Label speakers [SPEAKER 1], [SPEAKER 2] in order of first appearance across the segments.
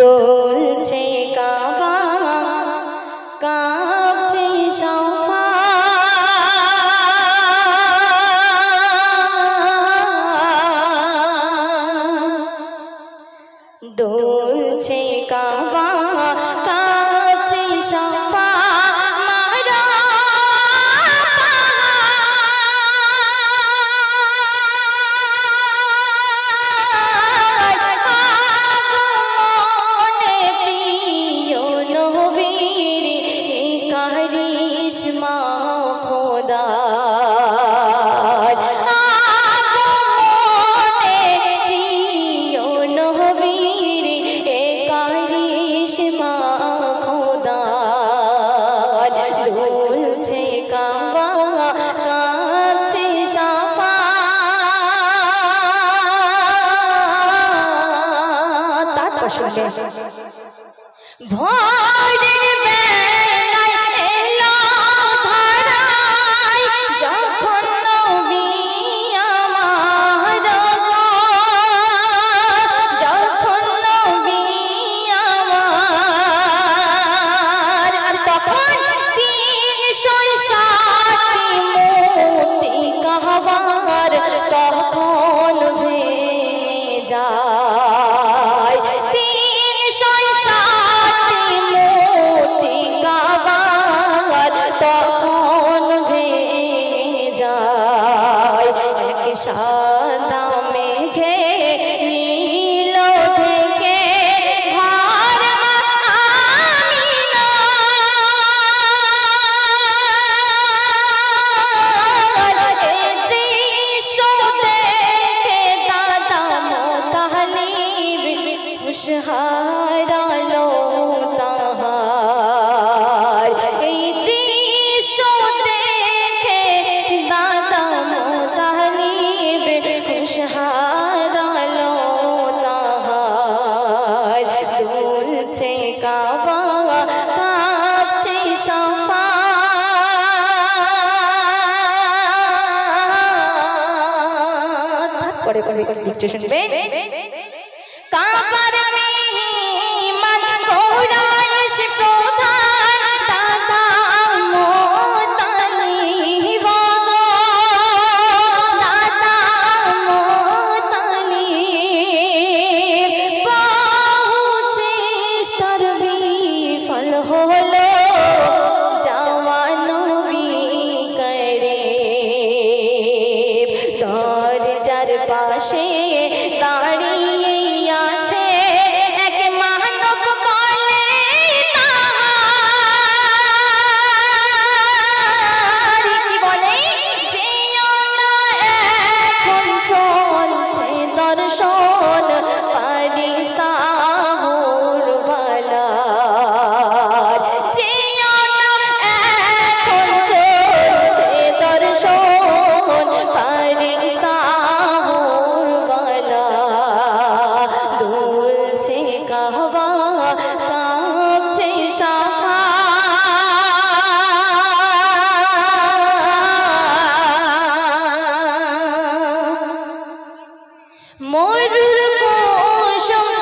[SPEAKER 1] দুলছে কাবা কাঁপছে সব শুনে ভোর করে করে কাপড়ে কাপারে ময়ূর কোশম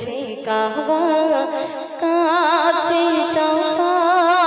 [SPEAKER 1] কাছে কাহবা কাছে সফা